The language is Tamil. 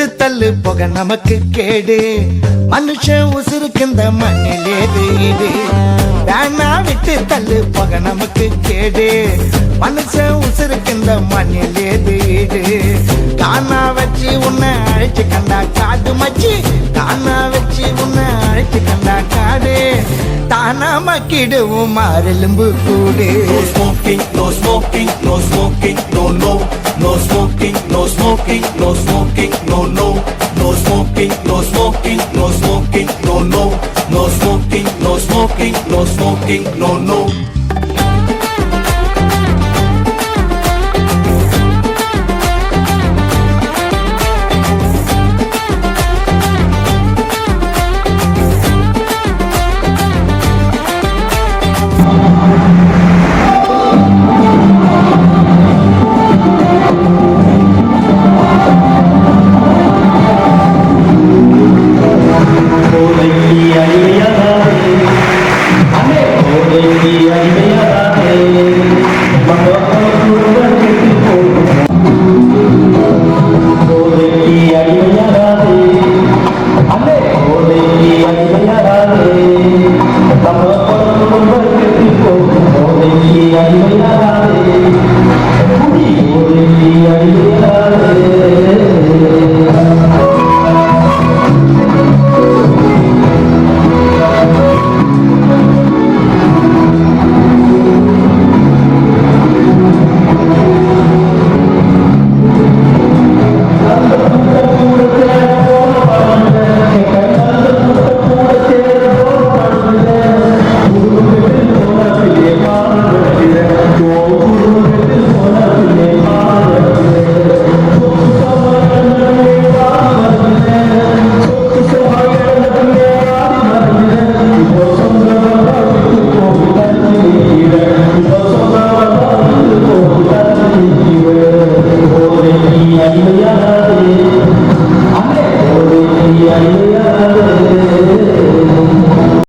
விட்டு தள்ளு போக நமக்கு கேடு. மனுஷ உசுருக்கு இந்த மண்ணிலே வீடு. வேணா விட்டு தள்ளு போக நமக்கு கேடு. மனுஷ உசுருக்கு இந்த மண்ணிலே வீடு. காணா வச்சு உன்னை அழைச்சு கண்டா காடு மச்சி. காணா வச்சு உன்னை அழைச்சு கண்டா காடு. தானா மக்கிடுவோம் மாறெலும்பு கூடு. No smoking, no smoking, no smoking, no no. No smoking, smoking, no smoking, no no. No smoking, no smoking, no smoking, no no. No smoking, no smoking, no smoking, no no. Apa pun memberitahu, oh dia yang menyadari